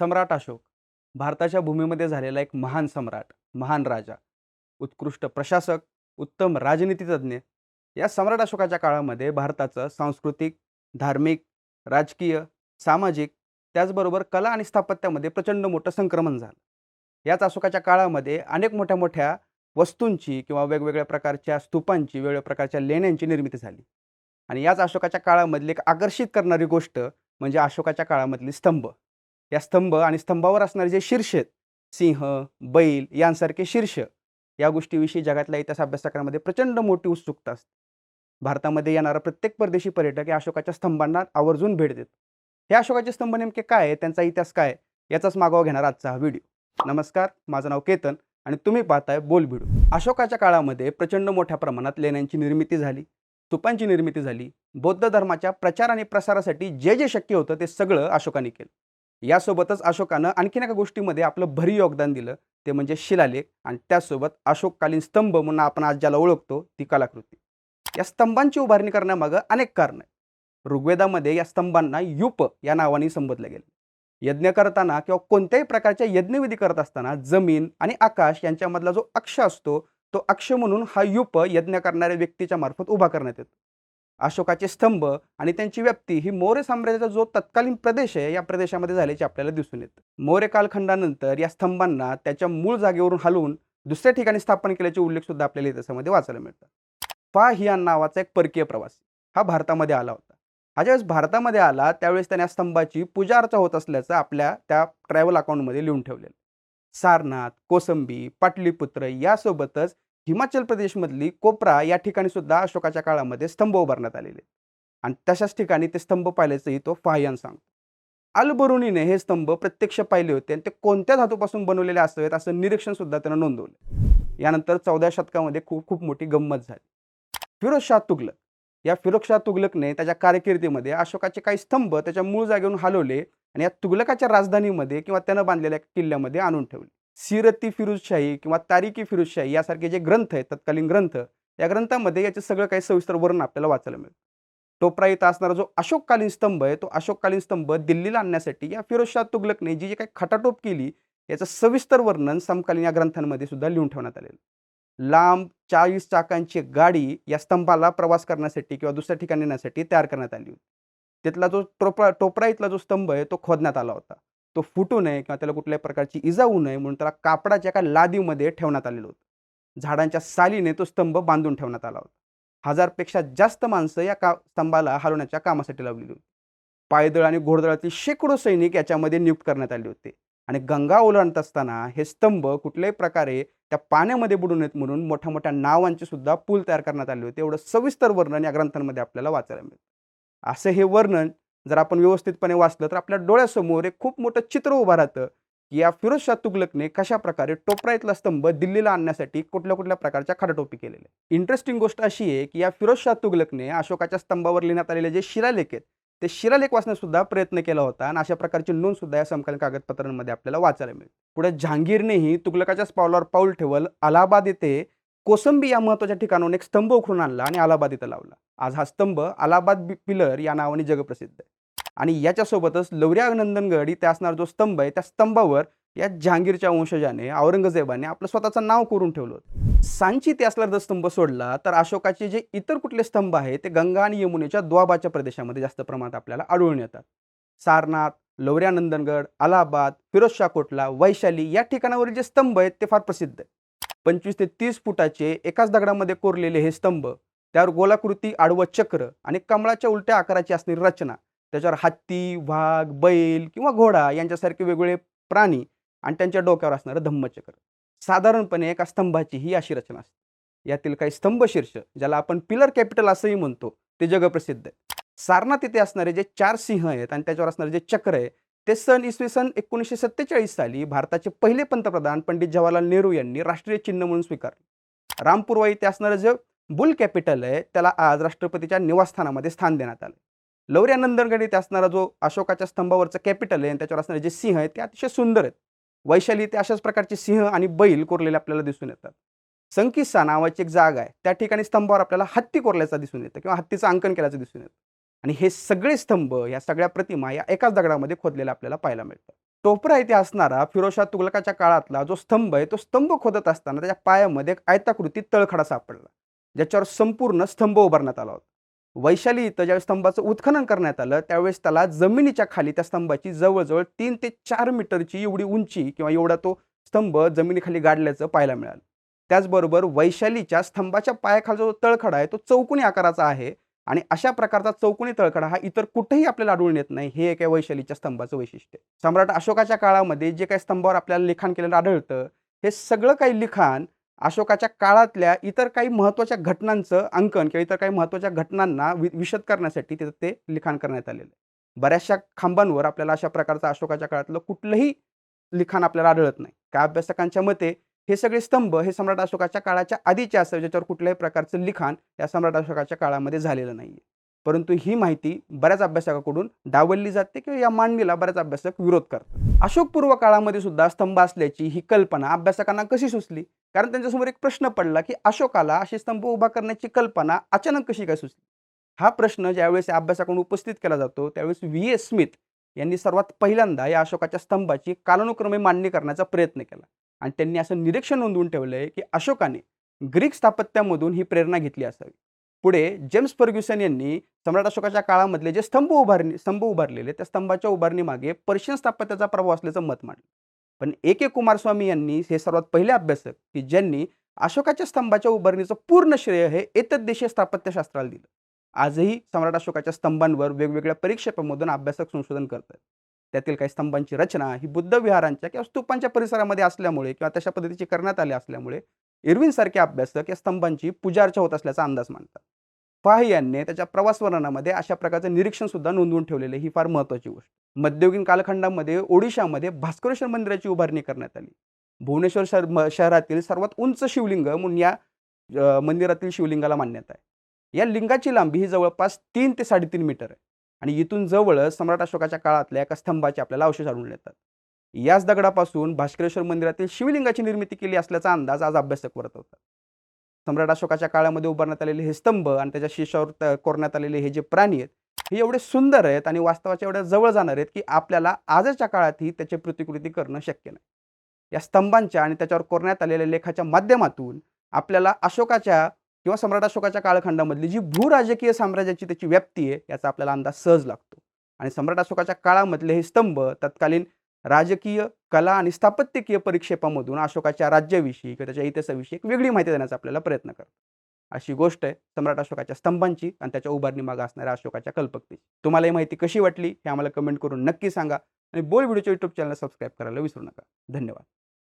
सम्राट अशोक भारताच्या भूमीमध्ये झालेला एक महान सम्राट महान राजा उत्कृष्ट प्रशासक उत्तम राजनीतितज्ञ या सम्राट अशोकाच्या काळामध्ये भारताचं सांस्कृतिक धार्मिक राजकीय सामाजिक त्याचबरोबर कला आणि स्थापत्यामध्ये प्रचंड मोठं संक्रमण झालं. याच अशोकाच्या काळामध्ये अनेक मोठ्या मोठ्या वस्तूंची किंवा वेगवेगळ्या प्रकारच्या स्तूपांची वेगवेगळ्या प्रकारच्या लेण्यांची निर्मिती झाली. आणि याच अशोकाच्या काळामधली एक आकर्षित करणारी गोष्ट म्हणजे अशोकाच्या काळामधली स्तंभ. या स्तंभ आणि स्तंभावर असणारे जे शीर्ष आहेत सिंह बैल यांसारखे शीर्ष या गोष्टीविषयी जगातल्या इतिहास अभ्यासकांमध्ये प्रचंड मोठी उत्सुकता असते. भारतामध्ये येणारा प्रत्येक परदेशी पर्यटक या अशोकाच्या स्तंभांना आवर्जून भेट देतो. हे अशोकाचे स्तंभ नेमके काय आहे त्यांचा इतिहास काय याचाच मागोवा घेणार आजचा हा व्हिडिओ. नमस्कार माझं नाव केतन आणि तुम्ही पाहताय बोल भिडू. अशोकाच्या काळामध्ये प्रचंड मोठ्या प्रमाणात लेण्यांची निर्मिती झाली स्तूपांची निर्मिती झाली बौद्ध धर्माच्या प्रचार आणि प्रसारासाठी जे जे शक्य होतं ते सगळं अशोकाने केलं. यासोबतच अशोकानं आणखीन एका गोष्टीमध्ये आपलं भरी योगदान दिलं. ते म्हणजे शिलालेख आणि त्यासोबत अशोककालीन स्तंभ म्हणून आपण आज ज्याला ओळखतो ती कलाकृती. या स्तंभांची उभारणी करण्यामागं अनेक कारणं आहेत. ऋग्वेदामध्ये या स्तंभांना युप या नावाने संबोधलं गेलं. यज्ञ करताना किंवा कोणत्याही प्रकारच्या यज्ञविधी करत असताना जमीन आणि आकाश यांच्यामधला जो अक्ष असतो तो अक्ष म्हणून हा युप यज्ञ करणाऱ्या व्यक्तीच्या मार्फत उभा करण्यात येतो. अशोकाचे स्तंभ आणि त्यांची व्याप्ती ही मौर्य साम्राज्याचा जो तत्कालीन प्रदेश आहे या प्रदेशामध्ये झाल्याचे आपल्याला दिसून येतं. मौर्य कालखंडानंतर या स्तंभांना त्याच्या मूळ जागेवरून हलवून दुसऱ्या ठिकाणी स्थापन केल्याचे उल्लेख सुद्धा आपल्याला इतिहासामध्ये वाचायला मिळतात. फाहियान नावाचा एक परकीय प्रवासी हा भारतामध्ये आला होता. हा ज्यावेळेस भारतामध्ये आला त्यावेळेस त्याने या स्तंभाची पूजा अर्चा होत असल्याचं आपल्या त्या ट्रॅव्हल अकाउंटमध्ये लिहून ठेवलेलं सारनाथ कोसंबी पाटलीपुत्र यासोबतच हिमाचल प्रदेशमधली कोपरा या ठिकाणी सुद्धा अशोकाच्या काळामध्ये स्तंभ उभारण्यात आलेले. आणि तशाच ठिकाणी ते स्तंभ पाहिल्याचंही तो फायन सांगतो. अलबरुनीने हे स्तंभ प्रत्यक्ष पाहिले होते आणि ते कोणत्या धातूपासून बनवलेले असावेत असं निरीक्षण सुद्धा त्यानं नोंदवलं. यानंतर चौदा शतकामध्ये खूप खूप मोठी गंमत झाली. फिरोज शाह तुगलक. या फिरोज शाह तुगलकने त्याच्या कारकिर्दीमध्ये अशोकाचे काही स्तंभ त्याच्या मूळ जागेवरून हलवले आणि या तुगलकाच्या राजधानीमध्ये किंवा त्यानं बांधलेल्या किल्ल्यामध्ये आणून ठेवले. सिरती फिरुजशाही किंवा तारिकी फिरुजशाही यासारखे जे ग्रंथ आहेत तत्कालीन ग्रंथ या ग्रंथामध्ये याचे सगळं काही सविस्तर वर्णन आपल्याला वाचायला मिळतं टोपरा इथं असणारा जो अशोककालीन स्तंभ आहे तो अशोककालीन स्तंभ दिल्लीला आणण्यासाठी या फिरोजशाह तुगलकने जी जी काही खटाटोप केली याचं सविस्तर वर्णन समकालीन या ग्रंथांमध्ये सुद्धा लिहून ठेवण्यात आलेलं लांब चाळीस चाकांची गाडी या स्तंभाला प्रवास करण्यासाठी किंवा दुसऱ्या ठिकाणी नेण्यासाठी तयार करण्यात आली होती. तिथला जो टोपरा टोपरा इथला जो स्तंभ आहे तो खोदण्यात आला होता. तो फुटू नये किंवा त्याला कुठल्याही प्रकारची इजा होऊ नये म्हणून त्याला कापडाच्या एका लादीमध्ये ठेवण्यात आलेलं होतं. झाडांच्या सालीने तो स्तंभ बांधून ठेवण्यात आला होता. हजारपेक्षा जास्त माणसं या का स्तंभाला हलवण्याच्या कामासाठी लावलेली होती. पायदळ आणि घोडदळातील शेकडो सैनिक याच्यामध्ये नियुक्त करण्यात आले होते. आणि गंगा ओलांडत असताना हे स्तंभ कुठल्याही प्रकारे त्या पाण्यामध्ये बुडू नयेत म्हणून मोठ्या मोठ्या नावांचे सुद्धा पूल तयार करण्यात आले होते. एवढं सविस्तर वर्णन या ग्रंथांमध्ये आपल्याला वाचायला मिळतं. असं हे वर्णन जर आपण व्यवस्थितपणे वाचलं तर आपल्या डोळ्यासमोर एक खूप मोठं चित्र उभं राहतं की या फिरोज शाह तुगलकने कशा प्रकारे टोपरा इथला स्तंभ दिल्लीला आणण्यासाठी कुठल्या कुठल्या प्रकारच्या खटाटोपी केलेल्या इंटरेस्टिंग गोष्ट अशी आहे की या फिरोज शाह तुगलकने अशोकाच्या स्तंभावर लिहिण्यात आलेले जे शिरालेख आहेत ते शिरालेख वाचण्यासुद्धा प्रयत्न केला होता आणि अशा प्रकारची नोंद सुद्धा या समकालीन कागदपत्रांमध्ये आपल्याला वाचायला मिळते. पुढे जहांगीरनेही तुगलकाच्याच पावलावर पाऊल ठेवल अलाहाबाद येथे कोसंबी या महत्त्वाच्या ठिकाणाहून एक स्तंभ उखडून आणला आणि अलाहाबाद इथं लावला. आज हा स्तंभ अलाहाबाद पिलर या नावाने जगप्रसिद्ध आहे. आणि याच्यासोबतच लवऱ्या नंदनगड इथे असणारा जो स्तंभ आहे त्या स्तंभावर या जहांगीरच्या वंशजाने औरंगजेबाने आपलं स्वतःचं नाव करून ठेवलं होतं. सांची ते असला जर स्तंभ सोडला तर अशोकाचे जे इतर कुठले स्तंभ आहेत ते गंगा आणि यमुनेच्या द्वाबाच्या प्रदेशामध्ये जास्त प्रमाणात आपल्याला आढळून येतात. सारनाथ लवऱ्या नंदनगड अलाहाबाद फिरोजशाह कोटला वैशाली या ठिकाणावरील जे स्तंभ आहेत ते फार प्रसिद्ध आहेत. पंचवीस ते तीस फुटाचे एकाच दगडामध्ये कोरलेले हे स्तंभ त्यावर गोलाकृती आडवं चक्र आणि कमळाच्या उलट्या आकाराची असणारी रचना. त्याच्यावर हत्ती वाघ बैल किंवा घोडा यांच्यासारखे वेगवेगळे प्राणी आणि त्यांच्या डोक्यावर असणारं धम्मचक्र. साधारणपणे एका स्तंभाची ही अशी रचना असते. यातील काही स्तंभ शीर्ष ज्याला आपण पिलर कॅपिटल असंही म्हणतो ते जगप्रसिद्ध आहे. सारनाथ इथे असणारे जे चार सिंह आहेत आणि त्याच्यावर असणारे जे चक्र आहे ते सन इसवी सन एकोणीसशे सत्तेचाळीस साली भारताचे पहिले पंतप्रधान पंडित जवाहरलाल नेहरू यांनी राष्ट्रीय चिन्ह म्हणून स्वीकारले. रामपूर्वा इथे असणारं जे बुल कॅपिटल आहे त्याला आज राष्ट्रपतीच्या निवासस्थानामध्ये स्थान देण्यात आलं लवऱ्या नंदनगड इथे असणारा जो अशोकाच्या स्तंभावरचं कॅपिटल आहे आणि त्याच्यावर असणारे जे सिंह आहेत ते अतिशय सुंदर आहेत. वैशाली इथे अशाच प्रकारचे सिंह आणि बैल कोरलेले आपल्याला दिसून येतात. संकिस्सा नावाची एक जागा आहे त्या ठिकाणी स्तंभावर आपल्याला हत्ती कोरल्याचा दिसून येतं किंवा हत्तीचं अंकन केल्याचं दिसून येतं. आणि हे सगळे स्तंभ या सगळ्या प्रतिमा या एकाच दगडामध्ये खोदलेल्या आपल्याला पाहायला मिळतात. टोपरा येथे असणारा फिरोजशाह तुगलकाच्या काळातला जो स्तंभ आहे तो स्तंभ खोदत असताना त्याच्या पायामध्ये एक आयताकृती तळखडा सापडला. ज्याच्यावर संपूर्ण स्तंभ उभारण्यात आला होता. वैशाली इथं ज्यावेळेस स्तंभाचं उत्खनन करण्यात आलं त्यावेळेस त्याला जमिनीच्या खाली त्या स्तंभाची जवळजवळ तीन ते चार मीटरची एवढी उंची किंवा एवढा तो स्तंभ जमिनीखाली गाडल्याचं पाहायला मिळालं. त्याचबरोबर वैशालीच्या स्तंभाच्या पायाखालचा जो तळखडा आहे तो चौकोनी आकाराचा आहे आणि अशा प्रकारचा चौकोनी तळखडा हा इतर कुठेही आपल्याला आढळून येत नाही हे एक आहे वैशालीच्या स्तंभाचं वैशिष्ट्य सम्राट अशोकाच्या काळामध्ये जे काही स्तंभावर आपल्याला लिखाण केलेलं आढळतं हे सगळं काही लिखाण अशोकाच्या काळातल्या इतर काही महत्त्वाच्या घटनांचं अंकन किंवा इतर काही महत्त्वाच्या घटनांना वि विशद करण्यासाठी तिथं ते लिखाण करण्यात आलेलं आहे. बऱ्याचशा खांबांवर आपल्याला अशा प्रकारचं अशोकाच्या काळातलं कुठलंही लिखाण आपल्याला आढळत नाही. काय अभ्यासकांच्या मते हे सगळे स्तंभ हे सम्राट अशोकाच्या काळाच्या आधीचे असावे ज्याच्यावर कुठल्याही प्रकारचं लिखाण या सम्राट अशोकाच्या काळामध्ये झालेलं नाही परंतु ही माहिती बऱ्याच अभ्यासकाकडून डावलली जाते किंवा या मांडणीला बऱ्याच अभ्यासक विरोध करतात. अशोकपूर्व काळामध्ये सुद्धा स्तंभ असल्याची ही कल्पना अभ्यासकांना कशी सुचली? कारण त्यांच्यासमोर एक प्रश्न पडला की अशोकाला अशी स्तंभ उभा करण्याची कल्पना अचानक कशी काय सुचली? हा प्रश्न ज्यावेळेस या अभ्यासाकडून उपस्थित केला जातो त्यावेळेस व्ही. एस. स्मिथ यांनी सर्वात पहिल्यांदा या अशोकाच्या स्तंभाची कालानुक्रमे मांडणी करण्याचा प्रयत्न केला. आणि त्यांनी असं निरीक्षण नोंदवून ठेवलंय की अशोकाने ग्रीक स्थापत्यामधून ही प्रेरणा घेतली असावी. पुढे जेम्स फर्ग्युसन यांनी सम्राट अशोकाच्या काळामधले जे स्तंभ उभारणी स्तंभ उभारलेले त्या स्तंभाच्या उभारणीमागे पर्शियन स्थापत्याचा प्रभाव असल्याचं मत मांडलं. पण ए के कुमारस्वामी यांनी हे सर्वात पहिले अभ्यासक की ज्यांनी अशोकाच्या स्तंभाच्या उभारणीचं पूर्ण श्रेय हे एतद्देशीय स्थापत्यशास्त्राला दिलं. आजही सम्राट अशोकाच्या स्तंभांवर वेगवेगळ्या परीक्षेपामधून अभ्यासक संशोधन करतात. त्यातील काही स्तंभांची रचना ही बुद्ध विहारांच्या किंवा स्तूपांच्या परिसरामध्ये असल्यामुळे किंवा तशा पद्धतीची करण्यात आली असल्यामुळे इरविन सारखे अभ्यासक या स्तंभांची पूजार्चा होत असल्याचा अंदाज मानतात फाह यांनी त्याच्या प्रवास वर्णनामध्ये अशा प्रकारचं निरीक्षण सुद्धा नोंदवून ठेवलेलं ही फार महत्त्वाची गोष्ट. मध्ययुगीन कालखंडामध्ये ओडिशामध्ये भास्करेश्वर मंदिराची उभारणी करण्यात आली. भुवनेश्वर शहर शहरातील सर्वात उंच शिवलिंग म्हणून या मंदिरातील शिवलिंगाला मान्यता आहे. या लिंगाची लांबी ही जवळपास तीन ते साडेतीन मीटर आहे. आणि इथून जवळच सम्राट अशोकाच्या काळातल्या एका स्तंभाचे आपल्याला अवशेष आढळून येतात. याच दगडापासून भास्करेश्वर मंदिरातील शिवलिंगाची निर्मिती केली असल्याचा अंदाज आज अभ्यासक वर्तवतात. सम्राट अशोकाच्या काळामध्ये उभारण्यात आलेले हे स्तंभ आणि त्याच्या शिष्यावर कोरण्यात आलेले हे जे प्राणी आहेत हे एवढे सुंदर आहेत आणि वास्तवाच्या एवढ्या जवळ जाणार आहेत की आपल्याला आजच्या काळातही त्याची प्रतिकृती करणं शक्य नाही. या स्तंभांच्या आणि त्याच्यावर कोरण्यात आलेल्या लेखाच्या माध्यमातून आपल्याला अशोकाच्या किंवा सम्राट अशोकाच्या कालखंडामधली जी भूराजकीय साम्राज्याची त्याची व्याप्ती आहे याचा आपल्याला अंदाज सहज लागतो. आणि सम्राट अशोकाच्या काळामधले हे स्तंभ तत्कालीन राजकीय कला आणि स्थापत्यकीय परिक्षेपामधून अशोकाच्या राज्याविषयी किंवा त्याच्या इतिहासाविषयी एक वेगळी माहिती देण्याचा आपल्याला प्रयत्न करतो. अशी गोष्ट आहे सम्राट अशोकाच्या स्तंभांची आणि त्याच्या उभारणी मागे असणाऱ्या अशोकाच्या कल्पकतेची. तुम्हाला ही माहिती कशी वाटली हे आम्हाला कमेंट करून नक्की सांगा आणि बोल व्हिडिओच्या यूट्यूब चॅनल सबस्क्राईब करायला विसरू नका. धन्यवाद.